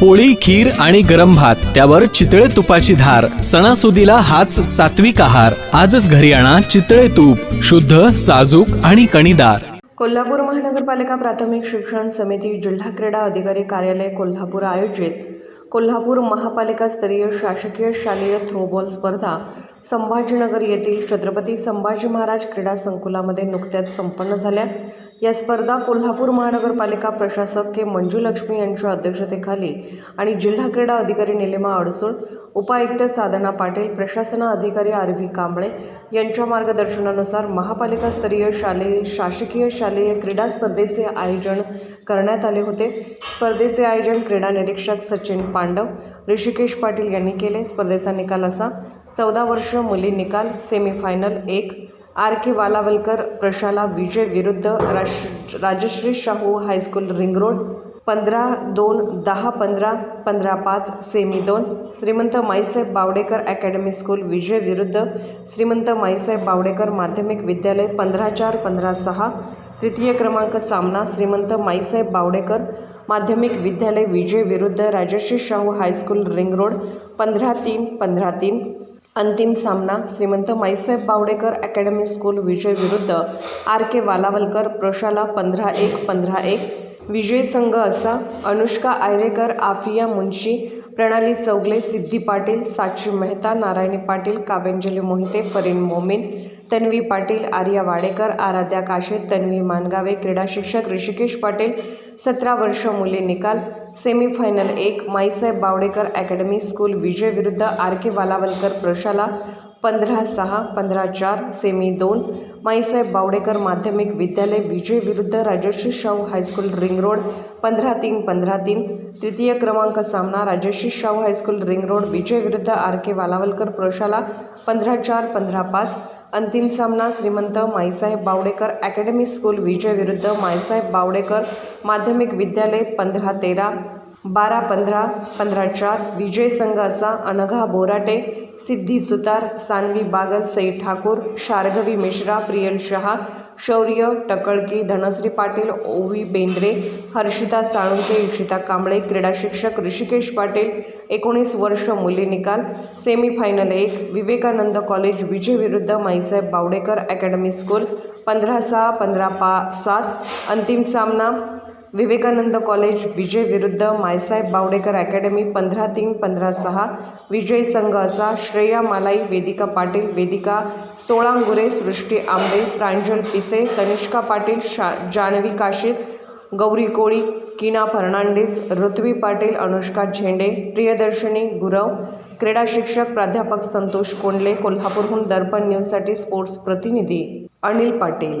पोळी खीर आणि गरम भात त्यावर चितळे तुपाची धार सणासुदीला हाच सात्विक आहार. आजच घरी आणा चितळे तूप शुद्ध साजूक आणि कणीदार. कोल्हापूर महानगरपालिका प्राथमिक शिक्षण समिती जिल्हा क्रीडा अधिकारी कार्यालय कोल्हापूर आयोजित कोल्हापूर महापालिका स्तरीय शासकीय शालेय थ्रोबॉल स्पर्धा संभाजीनगर येथील छत्रपती संभाजी महाराज क्रीडा संकुलामध्ये नुकत्याच संपन्न झाल्या. या स्पर्धा कोल्हापूर महानगरपालिका प्रशासक के मंजुलक्ष्मी यांच्या अध्यक्षतेखाली आणि जिल्हा क्रीडा अधिकारी निलिमा अडसूळ उपायुक्त साधना पाटील प्रशासना अधिकारी आर व्ही कांबळे यांच्या मार्गदर्शनानुसार महापालिकास्तरीय शालेय शासकीय शालेय क्रीडा स्पर्धेचे आयोजन करण्यात आले होते. स्पर्धेचे आयोजन क्रीडा निरीक्षक सचिन पांडव ऋषिकेश पाटील यांनी केले. स्पर्धेचा निकाल असा चौदा वर्ष मुली निकाल सेमीफायनल एक आर के वालावलकर प्रशाला विजय विरुद्ध राश Rajashri Shahu high school ring road पंधरा दोन दहा पंधरा पंधरा पाच सेमी दोन श्रीमंत माईसाहेब बावडेकर अकॅडमी स्कूल विजय विरुद्ध श्रीमंत माईसाहेब बावडेकर माध्यमिक विद्यालय पंधरा चार पंधरा सहा तृतीय क्रमांक सामना श्रीमंत माईसाहेब बावडेकर माध्यमिक विद्यालय विजय विरुद्ध Rajshri Shahu high school ring road पंधरा तीन पंधरा तीन अंतिम सामना श्रीमंत माईसाहेब बावडेकर अकॅडमी स्कूल विजय विरुद्ध आर के वालावलकर प्रशाला पंधरा एक पंधरा एक. विजय संघ असा अनुष्का आयरेकर आफिया मुंशी प्रणाली चौगले सिद्धी पाटील साची मेहता नारायणी पाटील काव्यांजली मोहिते फरीन मोमीन तन्वी पाटील आर्या वाडेकर आराध्या काशे तन्वी मानगावे क्रीडा शिक्षक ऋषिकेश पाटील सतरा वर्ष मुले निकाल सेमीफायनल एक माईसाहेब बावडेकर अकॅडमी स्कूल विजय विरुद्ध आर के वालावलकर प्रशाला पंधरा सहा पंधरा चार सेमी दोन. माईसाहेब बावडेकर माध्यमिक विद्यालय विजय विरुद्ध Rajshri Shahu high school ring road पंधरा तीन पंधरा तीन. तृतीय क्रमांक सामना Rajshri Shahu high school ring road विजय विरुद्ध आर के वालावलकर प्रशाला पंधरा चार पंधरा पाच. अंतिम सामना श्रीमंत माईसाहेब बावडेकर अकॅडमी स्कूल विजय विरुद्ध माईसाहेब बावडेकर माध्यमिक विद्यालय पंधरा तेरा. बारा पंधरा पंधरा चार विजय संघ असा अनघा बोराटे सिद्धी सुतार सानवी बागल सई ठाकूर शार्घवी मिश्रा प्रियल शहा शौर्य टकळकी धनश्री पाटील ओवी बेंद्रे हर्षिता साळुंके इशिता कांबळे क्रीडा शिक्षक ऋषिकेश पाटील एकोणीस वर्ष मुली निकाल सेमीफायनल एक विवेकानंद कॉलेज विजय विरुद्ध माईसाहेब बावडेकर अकॅडमी स्कूल पंधरा सहा पंधरा पा सात अंतिम सामना विवेकानंद कॉलेज विजय विरुद्ध मायसाहेब बावडेकर अकॅडमी पंधरा तीन पंधरा सहा विजय संघ असा श्रेया मालाई वेदिका पाटील वेदिका सोळांगुरे सृष्टी आंबे प्रांजल पिसे तनिष्का पाटील शा जानवी काशीद गौरी कोळी किना फर्नांडिस ऋत्वी पाटील अनुष्का झेंडे प्रियदर्शनी गुरव क्रीडा शिक्षक प्राध्यापक संतोष कोंडले कोल्हापूरहून दर्पण न्यूजसाठी स्पोर्ट्स प्रतिनिधी अनिल पाटील.